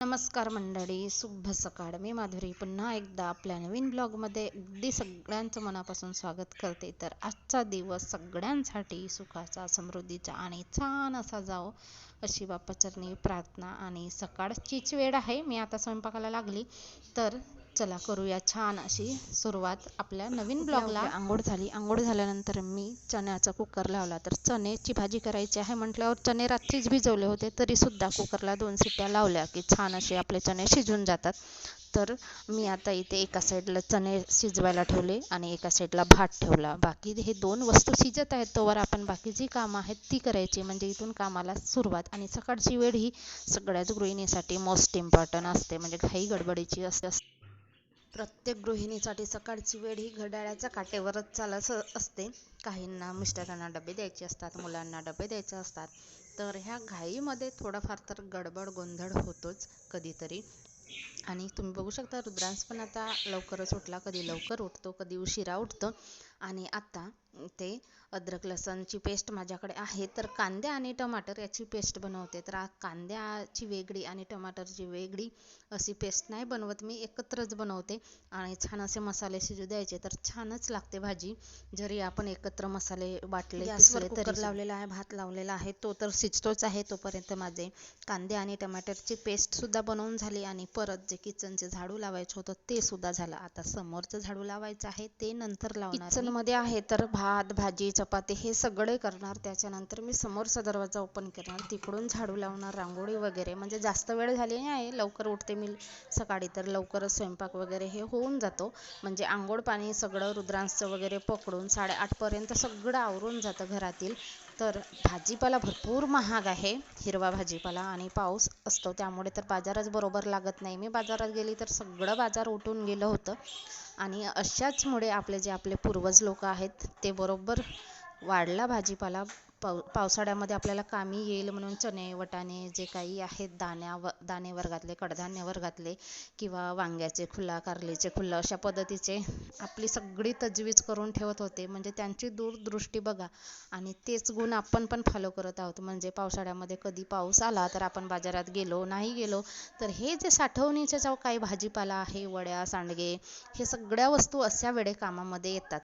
नमस्कार मंडळी शुभ सकाळ. मी माधुरी. पुन्हा एकदा आपल्या नवीन ब्लॉगमध्ये अगदी सगळ्यांचं मनापासून स्वागत करते. तर आजचा दिवस सगळ्यांसाठी सुखाचा समृद्धीचा आणि छान असा जाओ अशी बाप्पाचरणी प्रार्थना आणि सकाळचीच वेळ आहे. मी आता स्वयंपाकाला लागली. तर चला करूया छान अशी सुरुवात. आपल्या नवीन ब्लॉगला आंघोळ झाली. आंघोळ झाल्यानंतर मी चण्याचा कुकर लावला. तर चण्याची भाजी करायची आहे म्हटल्यावर चणे रात्रीच भिजवले होते तरी सुद्धा कुकरला दोन शिट्ट्या लावल्या की छान असे आपले चणे शिजून जातात. तर मी आता इथे एका साईडला चणे शिजवायला ठेवले आणि एका साईडला भात ठेवला. बाकी हे दोन वस्तू शिजत आहेत तोवर आपण बाकी जी कामं आहेत ती करायची. म्हणजे इथून कामाला सुरुवात. आणि सकाळची वेळ ही सगळ्याच गृहिणीसाठी मोस्ट इम्पॉर्टंट असते. म्हणजे घाई गडबडीची असते. प्रत्येक गृहिणीसाठी सकाळची वेळ ही घड्याळाच्या काटेवरच चालत असते. काहींना मिस्टरांना डबे द्यायचे असतात मुलांना डबे द्यायचे असतात. तर ह्या घाईमध्ये थोडाफार तर गडबड गोंधळ होतोच कधीतरी. आणि तुम्ही बघू शकता रुद्रांश पण आता लवकरच उठला. कधी लवकर उठतो कधी उशिरा उठतो. आणि आता ते अद्रक लसणची पेस्ट माझ्याकडे आहे. तर कांदे आणि टमाटर याची पेस्ट बनवते. तर कांद्याची वेगळी आणि टमाटरची वेगळी अशी पेस्ट नाही बनवत. मी एकत्रच बनवते आणि छान असे मसाले शिजू द्यायचे. तर छानच लागते भाजी. जरी आपण एकत्र मसाले वाटले कुकर लावलेला आहे भात लावलेला आहे. तो तर शिजतोच आहे तोपर्यंत माझे कांदे आणि टमाटरची पेस्ट सुद्धा बनवून झाली आणि परत जे किचनचे झाडू लावायचं होतं ते सुद्धा झालं. आता समोरचं झाडू लावायचं आहे ते नंतर लावणार किचनमध्ये आहे तर भात भाजी चपाती हे सगळे करणार. त्याच्यानंतर मी समोरचा दरवाजा ओपन करणार. तिकडून झाडू लावणार रांगोळी वगैरे. म्हणजे जास्त वेळ झाली नाही. लवकर उठते मी सकाळी तर लवकरच स्वयंपाक वगैरे हे होऊन जातो. म्हणजे आंघोळ पाणी सगळं रुद्रांचं वगैरे पकडून साडेआठपर्यंत सगळं आवरून जातं घरातील. तर भाजीपाला भरपूर महाग आहे. हिरवा भाजीपाला आणि पाऊस असतो. त्यामुळे तर बाजारच बरोबर लागत नाही. मी बाजारात गेली तर सगळं बाजार उठून गेलं होतं. आणि अशाचमुळे आपले जे आपले पूर्वज लोक आहेत ते बरोबर वाढला भाजीपाला. पाव पावसाळ्यामध्ये आपल्याला कामी येईल म्हणून चणे वटाणे जे काही आहेत दाण्या व दाणे वर्गातले कडधान्य वर्गातले किंवा वांग्याचे खुला कारलीचे खुलं अशा पद्धतीचे आपली सगळी तजवीज करून ठेवत होते. म्हणजे त्यांची दूरदृष्टी बघा. आणि तेच गुण आपण पण फॉलो करत आहोत. म्हणजे पावसाळ्यामध्ये कधी पाऊस आला तर आपण बाजारात गेलो नाही गेलो तर हे जे साठवणीचे जो काही भाजीपाला आहे वड्या सांडगे हे सगळ्या वस्तू अशा वेळे कामामध्ये येतात.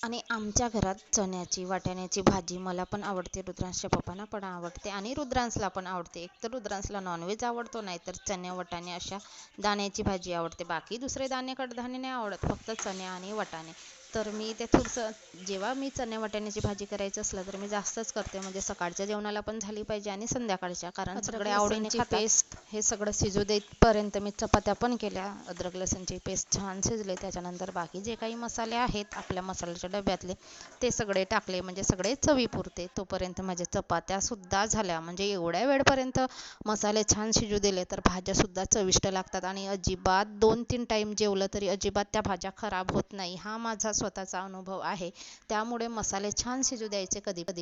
आणि आमच्या घरात चण्याची वाटाण्याची भाजी मला पण आवडते रुद्रांशच्या पप्पांना पण आवडते आणि रुद्रांशला पण आवडते. एक तर रुद्रांशला नॉनव्हेज आवडतो नाही तर चणे वटाणे अशा दाण्याची भाजी आवडते. बाकी दुसरे दाणे कडधान्य नाही आवडत फक्त चणे आणि वटाणे. तर मी ते थोडंसं जेव्हा मी चणे वाटाण्याची भाजी करायचं असलं तर मी जास्तच करते. म्हणजे सकाळच्या जेवणाला पण झाली पाहिजे आणि संध्याकाळच्या. कारण सगळे आवडीने पेस्ट हे सगळं शिजू देईपर्यंत मी चपात्या पण केल्या. अद्रक लसणची पेस्ट छान शिजले. त्याच्यानंतर बाकी जे काही मसाले आहेत आपल्या मसाल्याच्या डब्यातले ते सगळे टाकले. म्हणजे सगळे चवीपुरते तोपर्यंत माझ्या चपात्या सुद्धा झाल्या. म्हणजे एवढ्या वेळपर्यंत मसाले छान शिजू दिले तर भाज्या सुद्धा चविष्ट लागतात. आणि अजिबात दोन तीन टाईम जेवलं तरी अजिबात त्या भाज्या खराब होत नाही. हा माझा स्वतःचा अनुभव आहे. त्यामुळे मसाले छान शिजू द्यायचे कधी कधी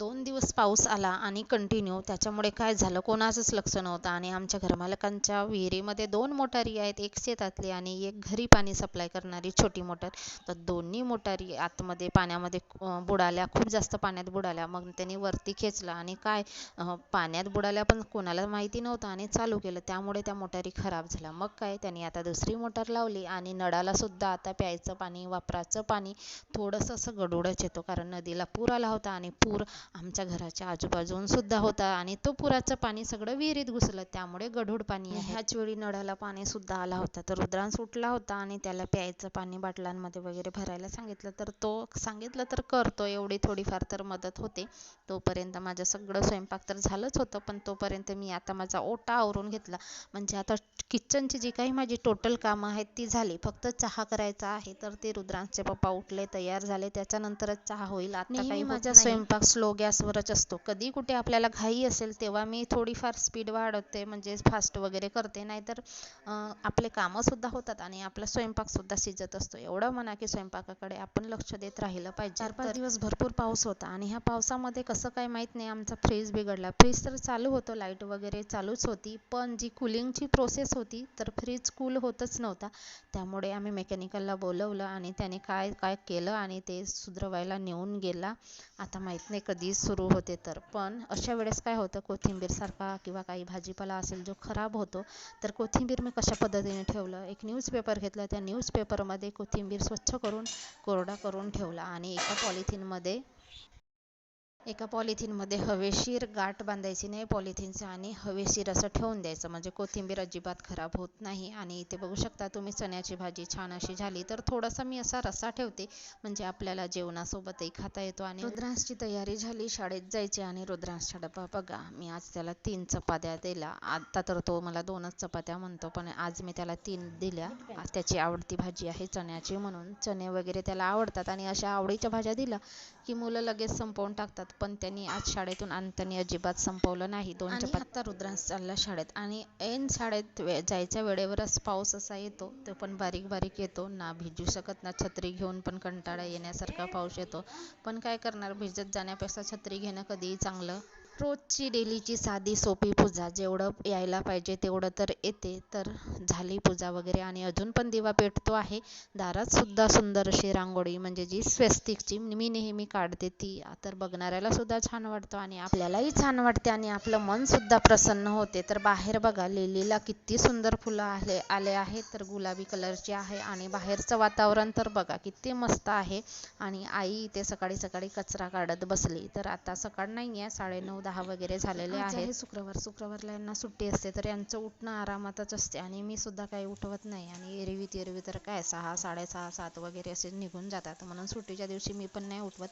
दोन दिवस पाऊस आला आणि कंटिन्यू त्याच्यामुळे काय झालं? कोणाचंच लक्ष नव्हतं आणि आमच्या घरमालकांच्या विहिरीमध्ये दोन मोटारी आहेत एक शेतातली आणि एक घरी पाणी सप्लाय करणारी छोटी मोटर. तर दोन्ही मोटारी आतमध्ये पाण्यामध्ये बुडाल्या खूप जास्त पाण्यात बुडाल्या. मग त्यांनी वरती खेचलं आणि काय पाण्यात बुडाल्या पण कोणाला माहिती नव्हतं आणि चालू केलं. त्यामुळे त्या मोटारी खराब झाल्या. मग काय त्यांनी आता दुसरी मोटार लावली आणि नळाला सुद्धा आता प्यायचं पाणी वापराचं पाणी थोडंसं असं गडूडच येतो. कारण नदीला पूर आला होता आणि पूर आमच्या घराच्या आजूबाजून सुद्धा होता आणि तो पुराचं पाणी सगळं विहिरीत घुसलं. त्यामुळे गढूळ पाणी आहे. ह्याच वेळी नळाला पाणी सुद्धा आला होता. तर रुद्रांश उठला होता आणि त्याला प्यायचं पाणी बाटलांमध्ये वगैरे भरायला सांगितलं. तर तो सांगितलं तर करतो. एवढी थोडीफार तर मदत होते. तोपर्यंत माझं सगळं स्वयंपाक तर झालंच होतं. पण तोपर्यंत मी आता माझा ओटा आवरून घेतला. म्हणजे आता किचनची जी काही माझी टोटल कामं आहेत ती झाली. फक्त चहा करायचा आहे. तर ते रुद्रांशचे पप्पा उठले तयार झाले. त्याच्यानंतरच चहा होईल. आता काही माझा स्वयंपाक स्लो गॅसवरच असतो. कधी कुठे आपल्याला घाई असेल तेव्हा मी थोडीफार स्पीड वाढवते म्हणजे फास्ट वगैरे करते. नाहीतर आपले कामं सुद्धा होतात आणि आपला स्वयंपाक सुद्धा शिजत असतो. एवढं म्हणा की स्वयंपाकाकडे आपण लक्ष देत राहिलं पाहिजे. चार पाच दिवस भरपूर पाऊस होता आणि ह्या पावसामध्ये कसं काय माहीत नाही आमचा फ्रीज बिघडला. फ्रीज तर चालू होतं लाइट वगैरे चालूच होती. पण जी कुलिंगची प्रोसेस होती तर फ्रीज कूल होतच नव्हता. त्यामुळे आम्ही मेकॅनिकलला बोलवलं आणि त्याने काय काय केलं आणि ते सुधरवायला नेऊन गेला. आता माहीत नाही कधी सुरू होते तर. पण अशा वेळेस काय होतं कोथिंबीरसारखा किंवा काही भाजीपाला असेल जो खराब होतो तर कोथिंबीर मी कशा पद्धतीने ठेवलं? एक न्यूजपेपर घेतला. त्या न्यूजपेपरमध्ये कोथिंबीर स्वच्छ करून कोरडा करून ठेवला आणि एका पॉलिथिनमध्ये एका पॉलिथिनमध्ये हवेशीर गाठ बांधायची नाही पॉलिथिनचं आणि हवेशीर असं ठेवून द्यायचं. म्हणजे कोथिंबीर अजिबात खराब होत नाही. आणि इथे बघू शकता तुम्ही चण्याची भाजी छान अशी झाली तर थोडासा मी असा रस्सा ठेवते. म्हणजे आपल्याला जेवणासोबतही खाता येतो आणि रुद्रांशची तयारी झाली. शाळेत जायची आणि रुद्रांशचा डबा बघा. मी आज त्याला तीन चपात्या दिल्या. आता तर तो मला दोनच चपात्या म्हणतो पण आज मी त्याला तीन दिल्या. त्याची आवडती भाजी आहे चण्याची म्हणून. चणे वगैरे त्याला आवडतात आणि अशा आवडीच्या भाज्या दिल्या की मुलं लगेच संपवून टाकतात. पण त्यांनी आज शाळेतून आणताना अजिबात संपवलं नाही. दोन चपात आता रुद्रांश चालला शाळेत. आणि ऐन शाळेत वे जायच्या वेळेवरच पाऊस असा येतो तो पण बारीक बारीक येतो. ना भिजू शकत ना छत्री घेऊन पण कंटाळा येण्यासारखा पाऊस येतो. पण काय करणार? भिजत जाण्यापेक्षा छत्री घेणं कधीही चांगलं. रोजची डेलीची साधी सोपी पूजा जेवढं यायला पाहिजे तेवढं तर येते. तर झाली पूजा वगैरे आणि अजून पण दिवा पेटतो आहे. दारात सुद्धा सुंदर अशी रांगोळी म्हणजे जी स्वस्तिकची मी नेहमी काढते ती. तर बघणाऱ्याला सुद्धा छान वाटतो आणि आपल्यालाही छान वाटते आणि आपलं मन सुद्धा प्रसन्न होते. तर बाहेर बघा लिलीला किती सुंदर फुलं आले आले आहेत तर गुलाबी कलरची आहे आणि बाहेरचं वातावरण तर बघा किती मस्त आहे. आणि आई इथे सकाळी सकाळी कचरा काढत बसली. तर आता सकाळ नाही आहे साडेनऊ दहा वगैरे झालेले आहेत. शुक्रवार. शुक्रवारला यांना सुट्टी असते तर यांचं उठणं आरामातच असते आणि मी सुद्धा काही उठवत नाही आणि एरवी एरवी तर काय सहा साडेसहा सात वगैरे असे निघून जातात. म्हणून सुट्टीच्या दिवशी मी पण नाही उठवत.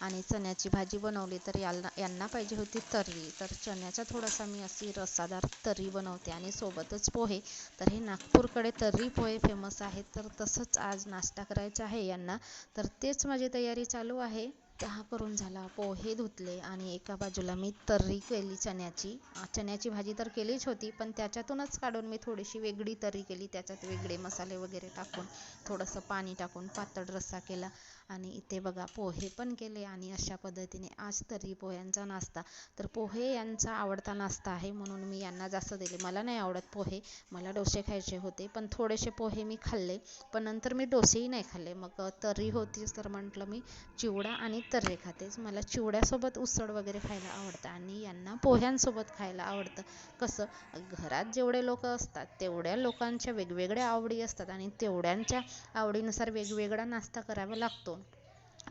आणि चण्याची भाजी बनवली तर यांना यांना पाहिजे होती तर्री. तर चण्याचा थोडासा मी अशी रस्सादार तर्री बनवते आणि सोबतच पोहे. तर हे नागपूरकडे तर्री पोहे फेमस आहेत. तर तसंच आज नाश्ता करायचा आहे यांना. तर तेच माझी तयारी चालू आहे. चहा करून झाला. पोहे धुतले आणि एका बाजूला मी तर्री केली चण्याची. चण्याची भाजी तर केलीच होती पण त्याच्यातूनच काढून मी थोडीशी वेगळी तर्री केली. त्याच्यात वेगळे मसाले वगैरे टाकून थोडंसं पाणी टाकून पातळ रस्सा केला. आणि इथे बघा पोहे पण केले आणि अशा पद्धतीने आज तर्री पोह्यांचा नाश्ता. तर पोहे यांचा आवडता नाश्ता आहे म्हणून मी यांना जास्त दिले. मला नाही आवडत पोहे मला डोसे खायचे होते पण थोडेसे पोहे मी खाल्ले पण नंतर मी डोसेही नाही खाल्ले. मग तर्री होतीच तर म्हटलं मी चिवडा आणि तर्री खातेच. मला चिवड्यासोबत उसळ वगैरे खायला आवडतं आणि यांना पोह्यांसोबत खायला आवडतं. कसं घरात जेवढे लोक असतात तेवढ्या लोकांच्या वेगवेगळ्या आवडी असतात आणि तेवढ्यांच्या आवडीनुसार वेगवेगळा नाश्ता करावा लागतो.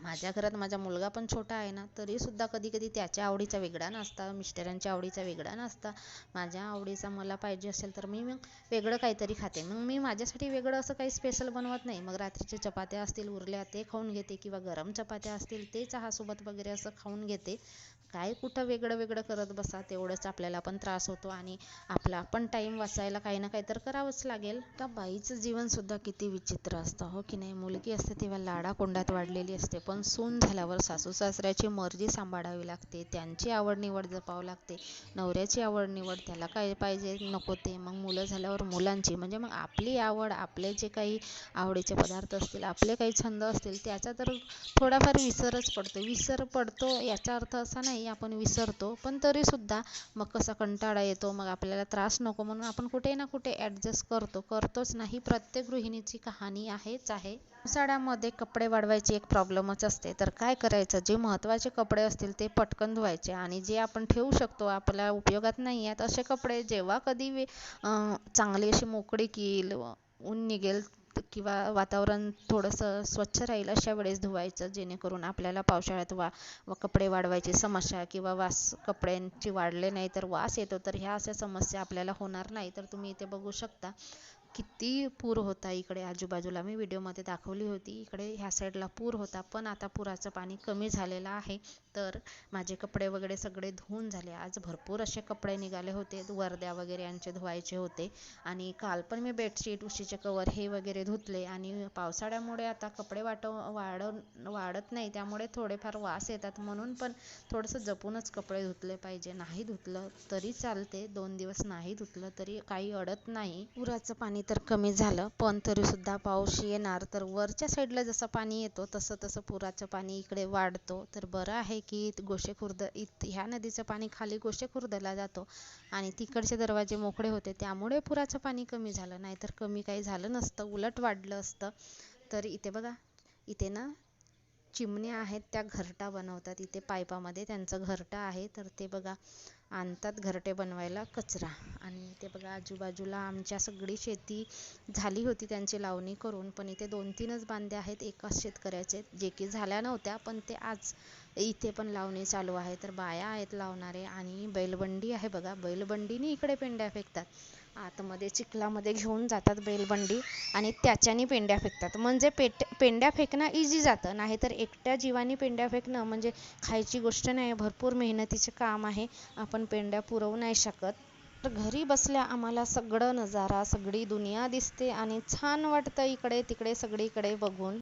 माझ्या घरात माझा मुलगा पण छोटा आहे ना तरीसुद्धा कधी कधी त्याच्या आवडीचा वेगळा नाश्ता मिस्टरांच्या आवडीचा वेगळा नाश्ता माझ्या आवडीचा मला पाहिजे असेल तर मी मग वेगळं काहीतरी खाते. मग मी माझ्यासाठी वेगळं असं काही स्पेशल बनवत नाही. मग रात्रीच्या चपात्या असतील उरल्या ते खाऊन घेते किंवा गरम चपात्या असतील ते चहासोबत वगैरे असं खाऊन घेते. काय कुठं वेगळं वेगळं करत बसा तेवढंच आपल्याला पण त्रास होतो आणि आपला पण टाईम वाचायला काही ना काही तर करावंच लागेल. का बाईचं जीवनसुद्धा किती विचित्र असतं हो की नाही? मुलगी असते तेव्हा लाडा कोंडात वाढलेली असते. पण सून झाल्यावर सासू सासऱ्याची मर्जी सांभाळावी लागते. त्यांची आवड निवड जपावं लागते. नवऱ्याची आवड निवड त्याला काय पाहिजे? नको ते. मग मुलं झाल्यावर मुलांची. म्हणजे मग आपली आवड आपले जे काही आवडीचे पदार्थ असतील आपले काही छंद असतील त्याचा तर थोडाफार विसरच पडतो. विसर पडतो याचा अर्थ असा नाही आपण विसरतो. पण तरीसुद्धा मग कसा कंटाळा येतो मग आपल्याला त्रास नको म्हणून आपण कुठे ना कुठे ॲडजस्ट करतो. करतोच नाही. प्रत्येक गृहिणीची कहाणी आहेच आहे. पावसाळ्यामध्ये कपडे वाढवायची एक प्रॉब्लेमच असते. तर काय करायचं? जे महत्त्वाचे कपडे असतील ते पटकन धुवायचे आणि जे आपण ठेवू शकतो आपल्या उपयोगात नाही आहेत असे कपडे जेव्हा कधी चांगली अशी मोकळी येईल ऊन निघेल किंवा वातावरण थोडंसं स्वच्छ राहील अशा वेळेस धुवायचं जेणेकरून आपल्याला पावसाळ्यात वा व कपडे वाढवायची समस्या किंवा वास कपड्यांची वाढले नाही तर वास येतो तर ह्या अशा समस्या आपल्याला होणार नाही. तर तुम्ही इथे बघू शकता. किती पूर होता इकडे आजूबाजूला. मी व्हिडिओमध्ये दाखवली होती. इकडे ह्या साईडला पूर होता पण आता पुराचं पाणी कमी झालेलं आहे. तर माझे कपडे वगैरे सगळे धुवून झाले. आज भरपूर असे कपडे निघाले होते. वर्द्या वगैरे यांचे धुवायचे होते. आणि काल पण मी बेडशीट उशीचे कवर हे वगैरे धुतले. आणि पावसाळ्यामुळे आता कपडे वाटव वाढ वाढत नाही. त्यामुळे थोडेफार वास येतात म्हणून पण थोडंसं जपूनच कपडे धुतले पाहिजे. नाही धुतलं तरी चालते. दोन दिवस नाही धुतलं तरी काही अडत नाही. पुराचं पाणी तर कमी झालं पण तरीसुद्धा पाऊस येणार. तर वरच्या साईडला जसं पाणी येतो तसं तसं पुराचं पाणी इकडे वाढतो. तर बरं आहे की गोसेखुर्द इत ह्या नदीचं पाणी खाली गोसेखुर्दला जातो आणि तिकडचे दरवाजे मोकळे होते त्यामुळे पुराचं पाणी कमी झालं. नाही तर कमी काही झालं नसतं उलट वाढलं असतं. तर इथे बघा इथे ना चिमण्या आहेत त्या घरटा बनवतात. इथे पायपामध्ये त्यांचं घरटं आहे. तर ते बघा आणतात घरटे बनवायला कचरा. आणि ते बघा आजूबाजूला आमच्या सगळी शेती झाली होती त्यांची लावणी करून पण इथे दोन तीनच बांध्या आहेत एकाच शेतकऱ्याचे जे की झाल्या नव्हत्या पण ते आज इथे पण लावणी चालू आहे. तर बाया आहेत लावणारे आणि बैलबंडी आहे बघा. बैलबंडीने इकडे पेंड्या फेकतात. आतमध्ये चिखलामध्ये घेऊन जातात बैलबंडी आणि त्याच्याने पेंड्या फेकतात. म्हणजे पेट पेंड्या फेकणं इझी जातं. नाहीतर एकट्या जीवाने पेंड्या फेकणं म्हणजे खायची गोष्ट नाही. भरपूर मेहनतीचे काम आहे. आपण पेंड्या पुरवू नाही शकत. तर घरी बसल्या आम्हाला सगळं नजारा सगळी दुनिया दिसते आणि छान वाटतं इकडे तिकडे सगळीकडे बघून.